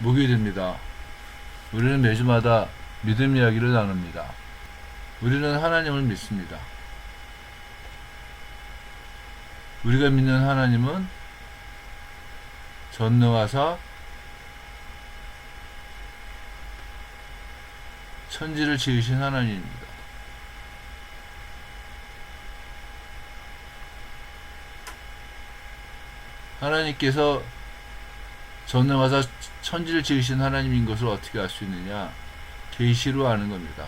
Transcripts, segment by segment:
목요일입니다. 우리는 매주마다 믿음 이야기를 나눕니다. 우리는 하나님을 믿습니다. 우리가 믿는 하나님은 전능하사 천지를 지으신 하나님입니다. 하나님께서 전능하사 천지를 지으신 하나님인 것을 어떻게 알 수 있느냐? 계시로 아는 겁니다.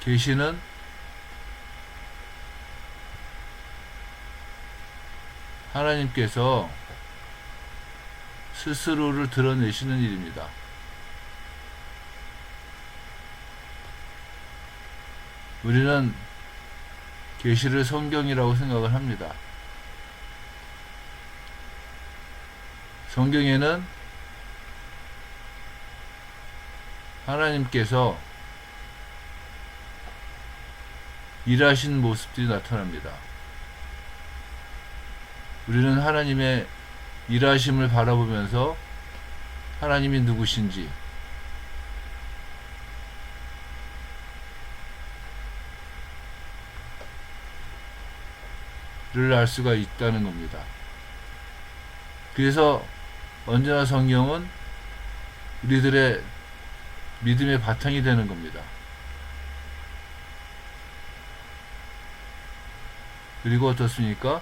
계시는 하나님께서 스스로를 드러내시는 일입니다. 우리는 계시를 성경이라고 생각을 합니다. 성경에는 하나님께서 일하신 모습들이 나타납니다. 우리는 하나님의 일하심을 바라보면서 하나님이 누구신지 를알 수가 있다는 겁니다. 그래서 언제나 성경은 우리들의 믿음의 바탕이 되는 겁니다. 그리고 어떻습니까?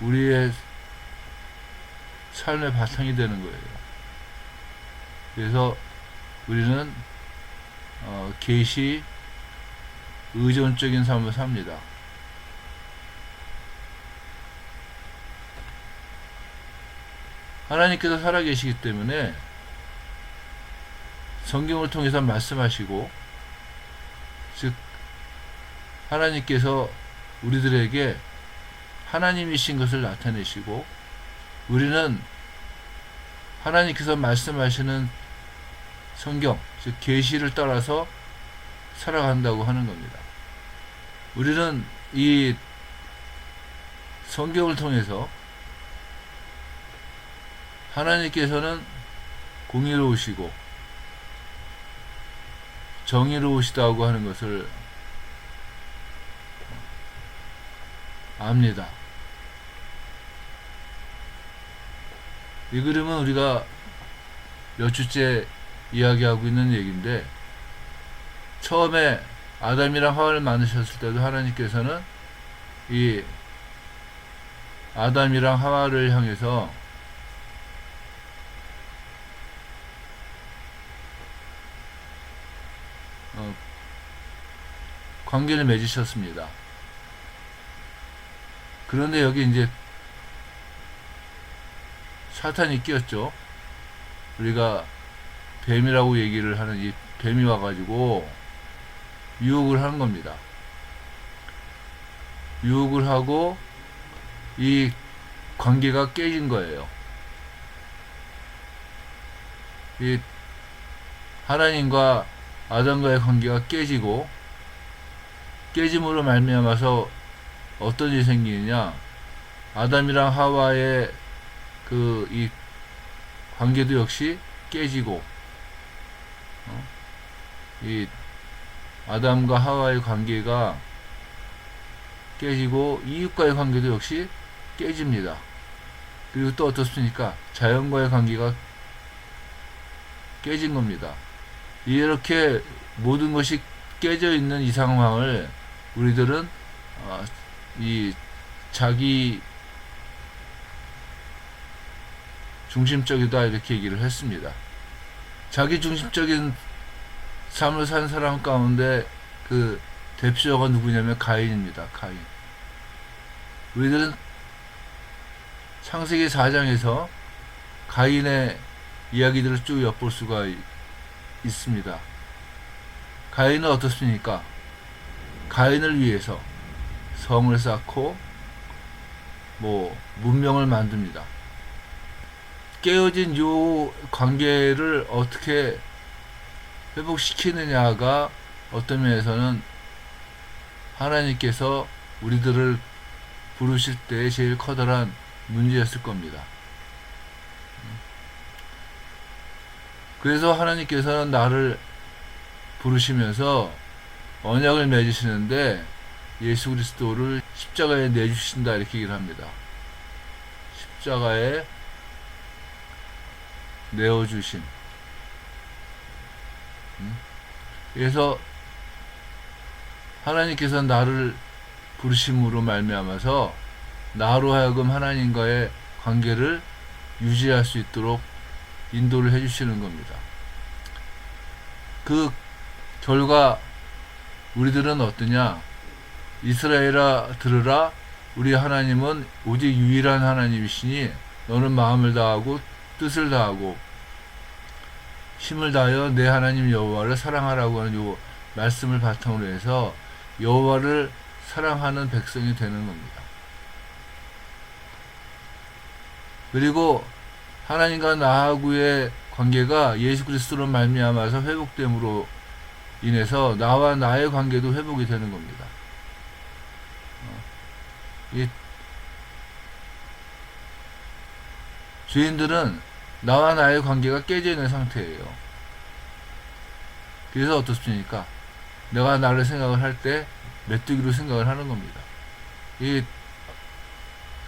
우리의 삶의 바탕이 되는 거예요. 그래서 우리는 어, 계시 의존적인 삶을 삽니다. 하나님께서 살아계시기 때문에 성경을 통해서 말씀하시고 즉 하나님께서 우리들에게 하나님이신 것을 나타내시고 우리는 하나님께서 말씀하시는 성경 즉 계시를 따라서 살아간다고 하는 겁니다. 우리는 이 성경을 통해서 하나님께서는 공의로우시고 정의로우시다고 하는 것을 압니다. 이 그림은 우리가 몇 주째 이야기하고 있는 얘기인데 처음에 아담이랑 하와를 만드셨을 때도 하나님께서는 이 아담이랑 하와를 향해서 어, 관계를 맺으셨습니다. 그런데 여기 이제 사탄이 끼었죠. 우리가 뱀이라고 얘기를 하는 이 뱀이 와가지고 유혹을 하는 겁니다. 유혹을 하고 이 관계가 깨진 거예요. 이 하나님과 아담과의 관계가 깨지고 깨짐으로 말미암아서 어떤 일이 생기느냐 아담이랑 하와의 그 이 관계도 역시 깨지고 어? 이 아담과 하와의 관계가 깨지고 이웃과의 관계도 역시 깨집니다. 그리고 또 어떻습니까? 자연과의 관계가 깨진 겁니다. 이렇게 모든 것이 깨져 있는 이 상황을 우리들은 어, 이 자기 중심적이다 이렇게 얘기를 했습니다. 자기 중심적인 삶을 산 사람 가운데 그 대표자가 누구냐면 가인입니다. 가인. 우리들은 창세기 4장에서 가인의 이야기들을 쭉 엿볼 수가 있- 있습니다. 가인은 어떻습니까? 가인을 위해서 성을 쌓고 뭐 문명을 만듭니다. 깨어진 요 관계를 어떻게 회복시키느냐가 어떤 면에서는 하나님께서 우리들을 부르실 때 제일 커다란 문제였을 겁니다. 그래서 하나님께서는 나를 부르시면서 언약을 맺으시는데 예수 그리스도를 십자가에 내주신다 이렇게 얘기를 합니다. 십자가에 내어주신. 음? 그래서 하나님께서 나를 부르심으로 말미암아서 나로 하여금 하나님과의 관계를 유지할 수 있도록 인도를 해주시는 겁니다. 그 결과 우리들은 어떠냐? 이스라엘아 들으라 우리 하나님은 오직 유일한 하나님이시니 너는 마음을 다하고 뜻을 다하고 힘을 다하여 내 하나님 여호와를 사랑하라고 하는 요 말씀을 바탕으로 해서 여호와를 사랑하는 백성이 되는 겁니다. 그리고 하나님과 나하고의 관계가 예수 그리스도로 말미암아서 회복됨으로 인해서 나와 나의 관계도 회복이 되는 겁니다. 어, 이 죄인들은 나와 나의 관계가 깨져 있는 상태예요. 그래서 어떻습니까? 내가 나를 생각을 할 때 메뚜기로 생각을 하는 겁니다. 이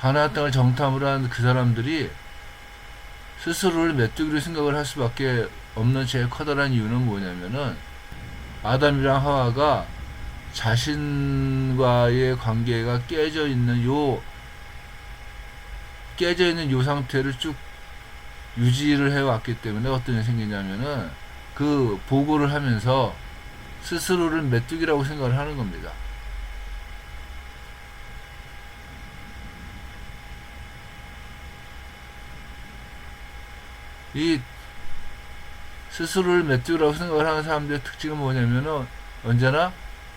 가나안 땅을 정탐을 한 그 사람들이 스스로를 메뚜기로 생각을 할 수밖에 없는 제일 커다란 이유는 뭐냐면은 아담이랑 하와가 자신과의 관계가 깨져 있는 요 깨져 있는 요 상태를 쭉 유지를 해왔기 때문에 어떤 일이 생기냐면은 그 보고를 하면서 스스로를 메뚜기라고 생각을 하는 겁니다. 이 스스로를 메뚜기라고 생각을 하는 사람들의 특징은 뭐냐면은 언제나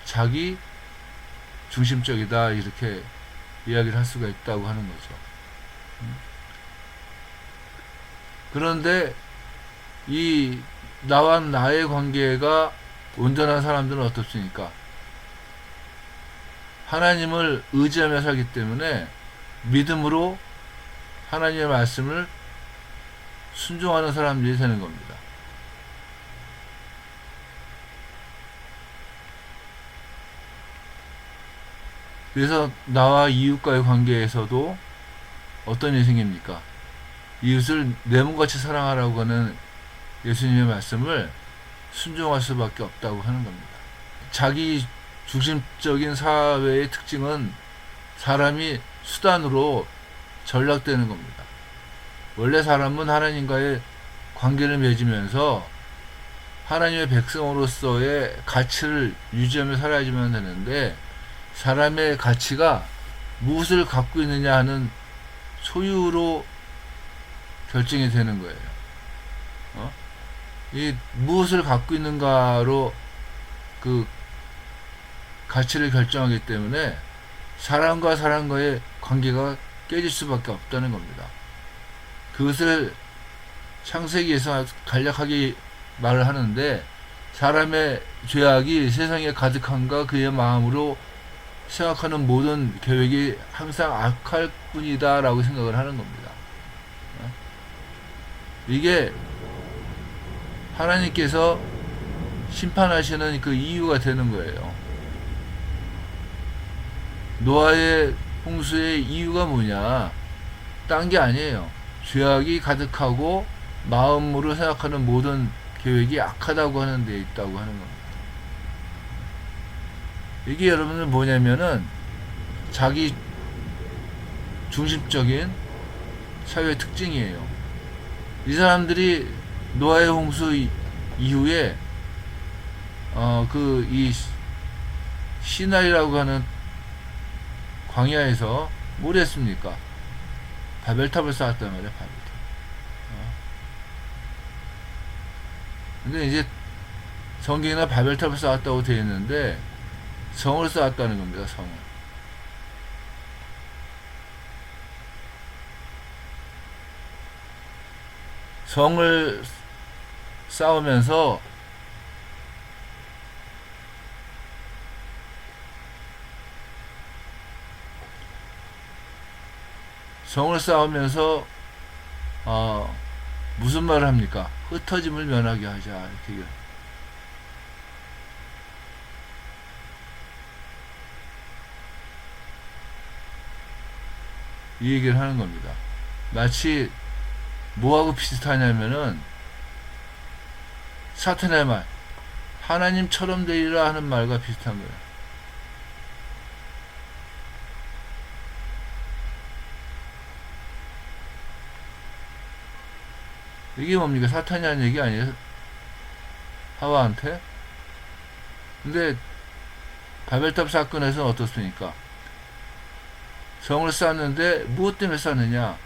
자기 중심적이다 이렇게 이야기를 할 수가 있다고 하는 거죠. 음. 그런데 이 나와 나의 관계가 온전한 사람들은 어떻습니까? 하나님을 의지하며 살기 때문에 믿음으로 하나님의 말씀을 순종하는 사람들이 되는 겁니다. 그래서 나와 이웃과의 관계에서도 어떤 일이 생깁니까? 이웃을 내 몸같이 사랑하라고 하는 예수님의 말씀을 순종할 수밖에 없다고 하는 겁니다. 자기 중심적인 사회의 특징은 사람이 수단으로 전락되는 겁니다. 원래 사람은 하나님과의 관계를 맺으면서 하나님의 백성으로서의 가치를 유지하며 살아야지만 되는데 사람의 가치가 무엇을 갖고 있느냐 하는 소유로 결정이 되는 거예요. 어? 이 무엇을 갖고 있는가로 그 가치를 결정하기 때문에 사람과 사람과의 관계가 깨질 수밖에 없다는 겁니다. 그것을 창세기에서 간략하게 말을 하는데 사람의 죄악이 세상에 가득한가 그의 마음으로 생각하는 모든 계획이 항상 악할 뿐이다라고 생각을 하는 겁니다. 어? 이게 하나님께서 심판하시는 그 이유가 되는 거예요. 노아의 홍수의 이유가 뭐냐? 딴 게 아니에요. 죄악이 가득하고 마음으로 생각하는 모든 계획이 악하다고 하는 데 있다고 하는 겁니다. 이게 여러분들 뭐냐면은 자기 중심적인 사회 특징이에요. 이 사람들이 노아의 홍수 이후에 어 그 이 시나이라고 하는 광야에서 뭘 했습니까? 바벨탑을 쌓았단 말이야, 바벨탑. 어. 근데 이제 성경이나 바벨탑을 쌓았다고 되어 있는데 성을 쌓았다는 겁니다, 성을. 성을 쌓으면서 성을 쌓으면서 어, 무슨 말을 합니까? 흩어짐을 면하게 하자 이렇게 얘기해요. 이 얘기를 하는 겁니다. 마치 뭐하고 비슷하냐면은 사탄의 말 하나님처럼 되리라 하는 말과 비슷한 거예요. 이게 뭡니까? 사탄이 한 얘기 아니에요? 하와한테? 근데 바벨탑 사건에서는 어떻습니까? 성을 쌓는데 무엇 때문에 쌓느냐?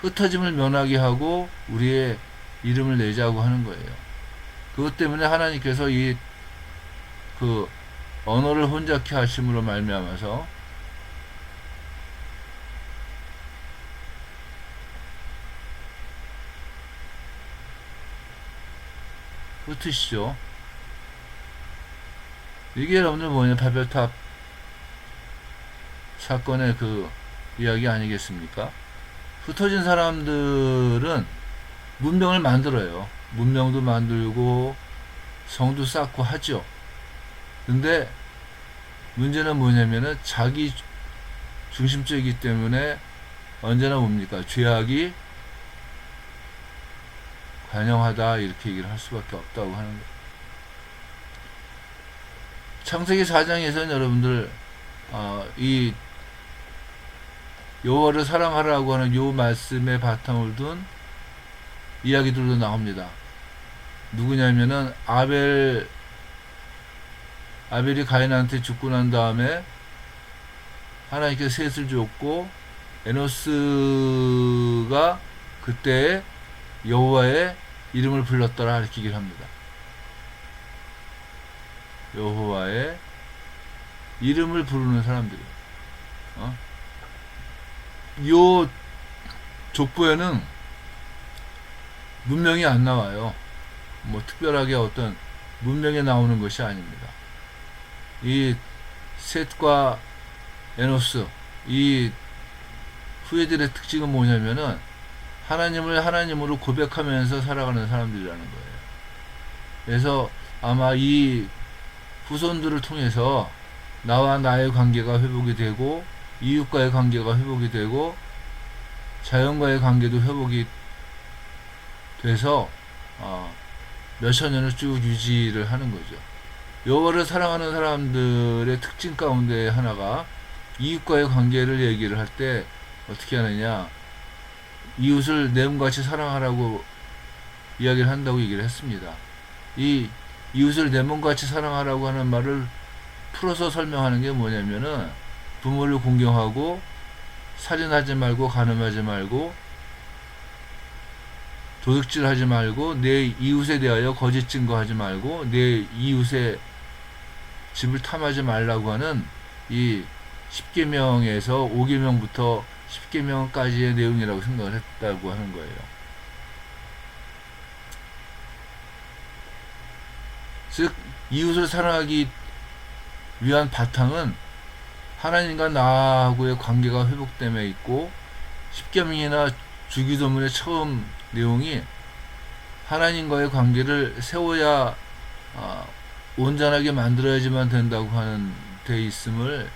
흩어짐을 면하게 하고 우리의 이름을 내자고 하는 거예요. 그것 때문에 하나님께서 이 그 언어를 혼잡케 하심으로 말미암아서 흩으시죠. 이게 여러분들 뭐냐 바벨탑 사건의 그 이야기 아니겠습니까? 흩어진 사람들은 문명을 만들어요. 문명도 만들고 성도 쌓고 하죠. 근데 문제는 뭐냐면은 자기 중심적이기 때문에 언제나 뭡니까? 죄악이 관영하다 이렇게 얘기를 할 수밖에 없다고 하는 거예요. 창세기 4장에서는 여러분들 어, 이 여호와를 사랑하라고 하는 요 말씀의 바탕을 둔 이야기들도 나옵니다. 누구냐면은 아벨 아벨이 가인한테 죽고 난 다음에 하나님께서 셋을 줬고 에노스가 그때 여호와의 이름을 불렀더라 얘기를 합니다. 여호와의 이름을 부르는 사람들이. 어? 요 족보에는 문명이 안 나와요. 뭐 특별하게 어떤 문명에 나오는 것이 아닙니다. 이 셋과 에노스 이 후예들의 특징은 뭐냐면은 하나님을 하나님으로 고백하면서 살아가는 사람들이라는 거예요. 그래서 아마 이 후손들을 통해서 나와 나의 관계가 회복이 되고 이웃과의 관계가 회복이 되고 자연과의 관계도 회복이 돼서 어, 몇천 년을 쭉 유지를 하는 거죠. 여호와를 사랑하는 사람들의 특징 가운데 하나가 이웃과의 관계를 얘기를 할 때 어떻게 하느냐 이웃을 내 몸같이 사랑하라고 이야기를 한다고 얘기를 했습니다. 이 이웃을 내 몸같이 사랑하라고 하는 말을 풀어서 설명하는 게 뭐냐면은 부모를 공경하고 살인하지 말고 간음하지 말고 도둑질하지 말고 내 이웃에 대하여 거짓 증거하지 말고 내 이웃의 집을 탐하지 말라고 하는 이 10계명에서 5계명부터 10계명까지의 내용이라고 생각을 했다고 하는 거예요. 즉 이웃을 사랑하기 위한 바탕은 하나님과 나하고의 관계가 회복됨에 있고 10계명이나 주기도문의 처음 내용이 하나님과의 관계를 세워야 어, 온전하게 만들어야지만 된다고 하는 데 있음을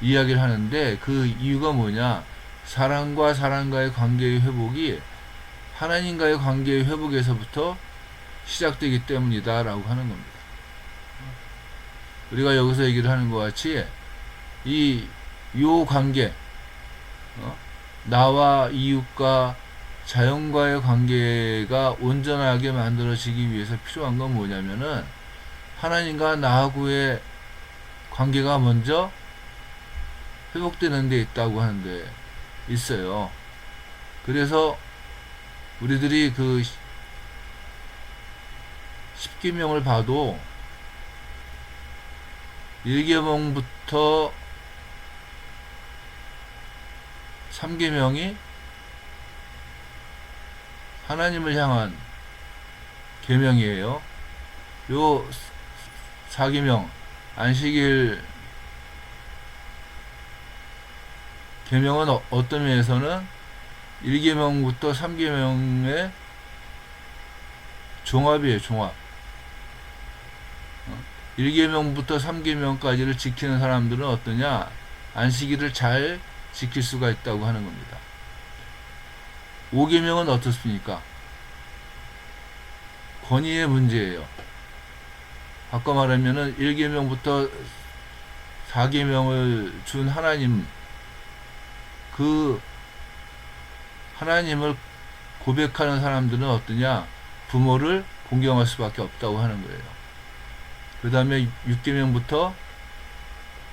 이야기를 하는데 그 이유가 뭐냐 사랑과 사랑과의 관계의 회복이 하나님과의 관계의 회복에서부터 시작되기 때문이다라고 하는 겁니다. 우리가 여기서 얘기를 하는 것 같이 이 요 관계 어? 나와 이웃과 자연과의 관계가 온전하게 만들어지기 위해서 필요한 건 뭐냐면은 하나님과 나하고의 관계가 먼저 회복되는 데 있다고 하는데 있어요. 그래서 우리들이 그 10기명을 봐도 1계명부터 3계명이 하나님을 향한 계명이에요. 요 4계명 안식일 계명은 어, 어떤 면에서는 1계명부터 3계명의 종합이에요, 종합. 1계명부터 3계명까지를 지키는 사람들은 어떠냐? 안식일을 잘 지킬 수가 있다고 하는 겁니다. 5계명은 어떻습니까? 권위의 문제예요. 바꿔 말하면은 1계명부터 4계명을 준 하나님 그 하나님을 고백하는 사람들은 어떠냐? 부모를 공경할 수밖에 없다고 하는 거예요. 그 다음에 6계명부터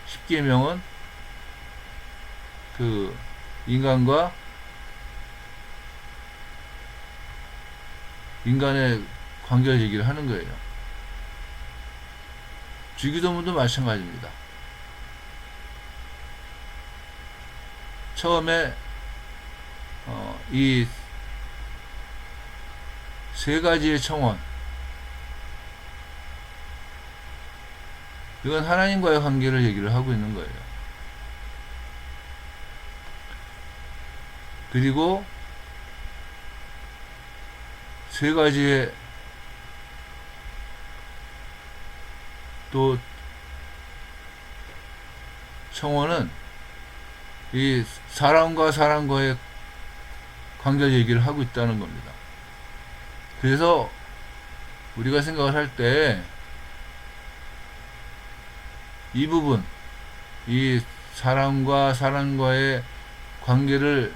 10계명은 그 인간과 인간의 관계를 얘기를 하는 거예요. 주기도문도 마찬가지입니다. 처음에 어, 이세 가지의 청원 이건 하나님과의 관계를 얘기를 하고 있는 거예요. 그리고 세 가지의 또 청원은 이 사람과 사람과의 관계 얘기를 하고 있다는 겁니다. 그래서 우리가 생각을 할때 이 부분, 이 사람과 사람과의 관계를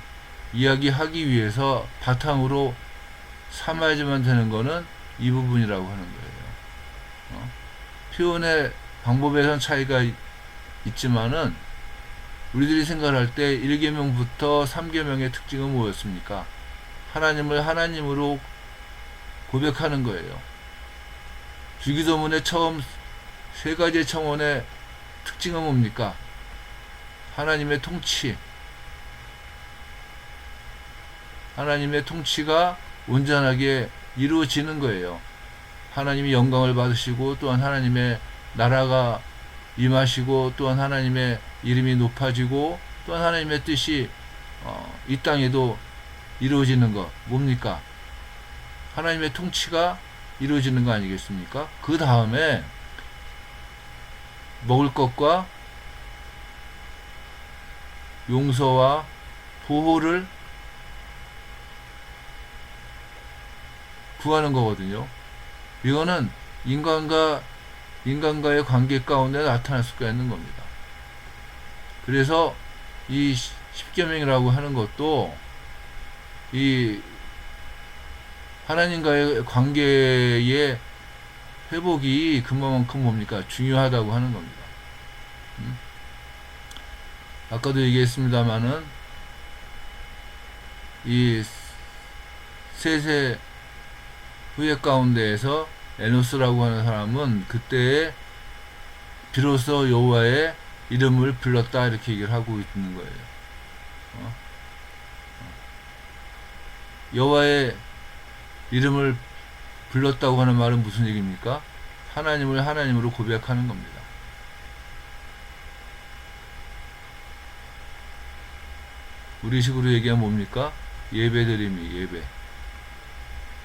이야기하기 위해서 바탕으로 삼아야지만 되는 거는 이 부분이라고 하는 거예요. 어? 표현의 방법에선 차이가 있- 있지만은 우리들이 생각할 때 1계명부터 3계명의 특징은 뭐였습니까? 하나님을 하나님으로 고백하는 거예요. 주기도문의 처음 세 가지 청원의 특징은 뭡니까? 하나님의 통치. 하나님의 통치가 온전하게 이루어지는 거예요. 하나님이 영광을 받으시고 또한 하나님의 나라가 임하시고 또한 하나님의 이름이 높아지고 또한 하나님의 뜻이 어, 이 땅에도 이루어지는 것 뭡니까? 하나님의 통치가 이루어지는 거 아니겠습니까? 그 다음에 먹을 것과 용서와 보호를 구하는 거거든요. 이거는 인간과 인간과의 관계 가운데 나타날 수가 있는 겁니다. 그래서 이 십계명이라고 하는 것도 이 하나님과의 관계의 회복이 그만큼 뭡니까 중요하다고 하는 겁니다. 음? 아까도 얘기했습니다마는 이 세세 후예 가운데에서 에노스라고 하는 사람은 그때에 비로소 여호와의 이름을 불렀다 이렇게 얘기를 하고 있는 거예요. 어? 여호와의 이름을 불렀다고 하는 말은 무슨 얘기입니까? 하나님을 하나님으로 고백하는 겁니다. 우리식으로 얘기하면 뭡니까? 예배드림이 예배.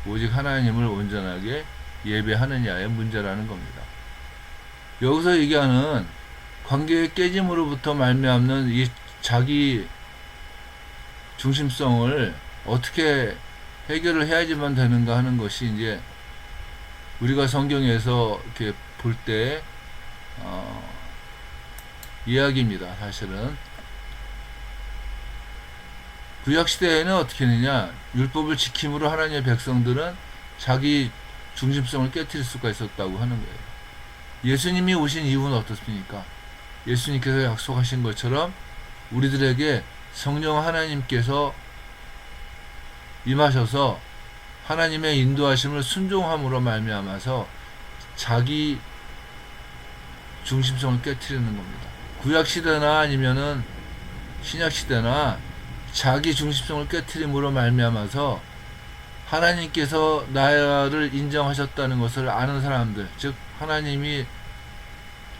오직 하나님을 온전하게 예배하느냐의 문제라는 겁니다. 여기서 얘기하는 관계의 깨짐으로부터 말미암는 이 자기 중심성을 어떻게 해결을 해야지만 되는가 하는 것이 이제 우리가 성경에서 이렇게 볼때 어, 이야기입니다. 사실은 구약 시대에는 어떻게 했느냐 율법을 지킴으로 하나님의 백성들은 자기 중심성을 깨뜨릴 수가 있었다고 하는 거예요. 예수님이 오신 이유는 어떻습니까? 예수님께서 약속하신 것처럼 우리들에게 성령 하나님께서 임하셔서 하나님의 인도하심을 순종함으로 말미암아서 자기 중심성을 깨뜨리는 겁니다. 구약 시대나 아니면은 신약 시대나 자기 중심성을 깨뜨림으로 말미암아서 하나님께서 나를 인정하셨다는 것을 아는 사람들, 즉 하나님이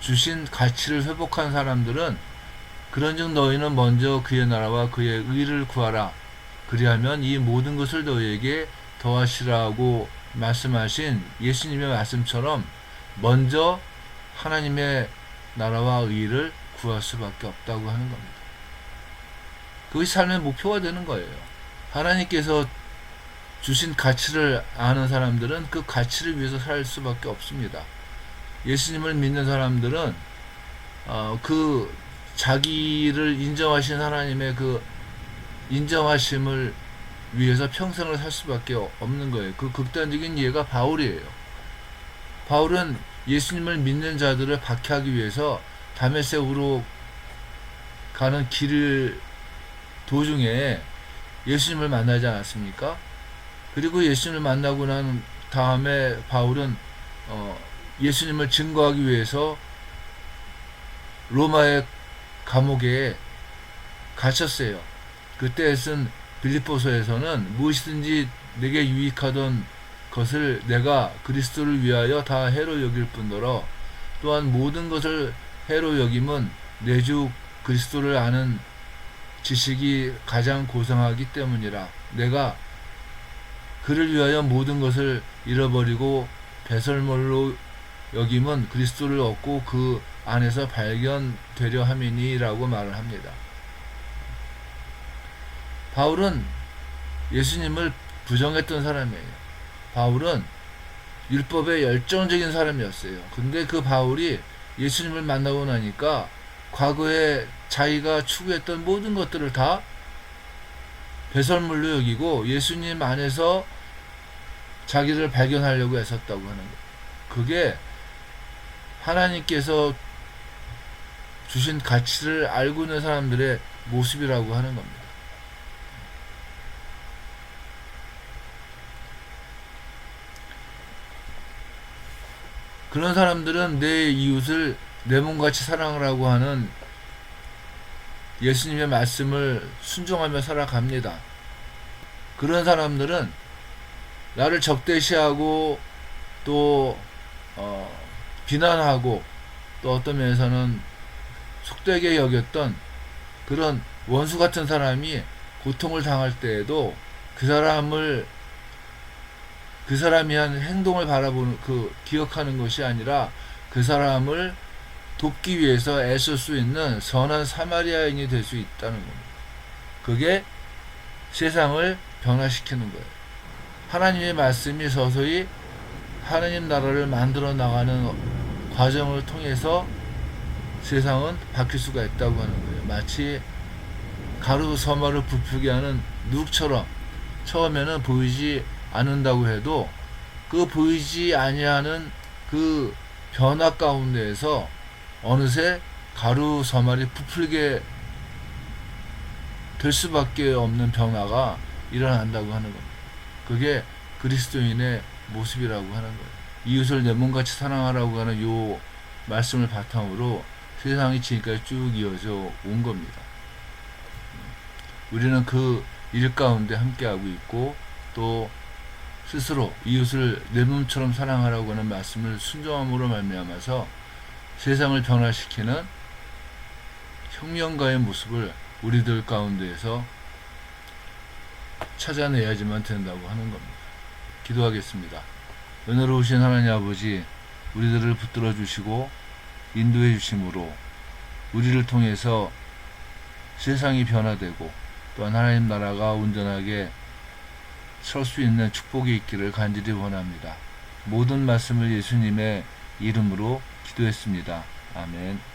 주신 가치를 회복한 사람들은 그런즉 너희는 먼저 그의 나라와 그의 의를 구하라. 그리하면 이 모든 것을 너희에게 더하시라고 말씀하신 예수님의 말씀처럼 먼저 하나님의 나라와 의를 구할 수밖에 없다고 하는 겁니다. 그것이 삶의 목표가 되는 거예요. 하나님께서 주신 가치를 아는 사람들은 그 가치를 위해서 살 수밖에 없습니다. 예수님을 믿는 사람들은 어, 그 자기를 인정하신 하나님의 그 인정하심을 위해서 평생을 살 수밖에 없는 거예요. 그 극단적인 예가 바울이에요. 바울은 예수님을 믿는 자들을 박해하기 위해서 다메섹으로 가는 길을 도중에 예수님을 만나지 않았습니까? 그리고 예수님을 만나고 난 다음에 바울은 어, 예수님을 증거하기 위해서 로마의 감옥에 갇혔어요. 그때 쓴 빌립보서에서는 무엇이든지 내게 유익하던 것을 내가 그리스도를 위하여 다 해로 여길 뿐더러 또한 모든 것을 해로 여김은 내 주 그리스도를 아는 지식이 가장 고상하기 때문이라 내가 그를 위하여 모든 것을 잃어버리고 배설물로 여김은 그리스도를 얻고 그 안에서 발견되려 함이니라고 말을 합니다. 바울은 예수님을 부정했던 사람이에요. 바울은 율법에 열정적인 사람이었어요. 근데 그 바울이 예수님을 만나고 나니까 과거에 자기가 추구했던 모든 것들을 다 배설물로 여기고 예수님 안에서 자기를 발견하려고 애썼다고 하는 거예요. 그게 하나님께서 주신 가치를 알고 있는 사람들의 모습이라고 하는 겁니다. 그런 사람들은 내 이웃을 내 몸같이 사랑하라고 하는 예수님의 말씀을 순종하며 살아갑니다. 그런 사람들은 나를 적대시하고 또 어, 비난하고 또 어떤 면에서는 속되게 여겼던 그런 원수 같은 사람이 고통을 당할 때에도 그 사람을 그 사람이 한 행동을 바라보는 그 기억하는 것이 아니라 그 사람을 돕기 위해서 애쓸 수 있는 선한 사마리아인이 될 수 있다는 겁니다. 그게 세상을 변화시키는 거예요. 하나님의 말씀이 서서히 하나님 나라를 만들어 나가는 과정을 통해서 세상은 바뀔 수가 있다고 하는 거예요. 마치 가루 서마를 부풀게 하는 눅처럼 처음에는 보이지 않는다고 해도 그 보이지 아니하는 그 변화 가운데에서 어느새 가루 서말이 부풀게 될 수밖에 없는 변화가 일어난다고 하는 겁니다. 그게 그리스도인의 모습이라고 하는 거예요. 이웃을 내 몸같이 사랑하라고 하는 요 말씀을 바탕으로 세상이 지금까지 쭉 이어져 온 겁니다. 우리는 그 일 가운데 함께하고 있고 또 스스로 이웃을 내 몸처럼 사랑하라고 하는 말씀을 순종함으로 말미암아서 세상을 변화시키는 혁명가의 모습을 우리들 가운데에서 찾아내야지만 된다고 하는 겁니다. 기도하겠습니다. 은혜로우신 하나님 아버지, 우리들을 붙들어 주시고 인도해 주심으로 우리를 통해서 세상이 변화되고 또한 하나님 나라가 온전하게 설 수 있는 축복이 있기를 간절히 원합니다. 모든 말씀을 예수님의 이름으로 기도했습니다. 아멘.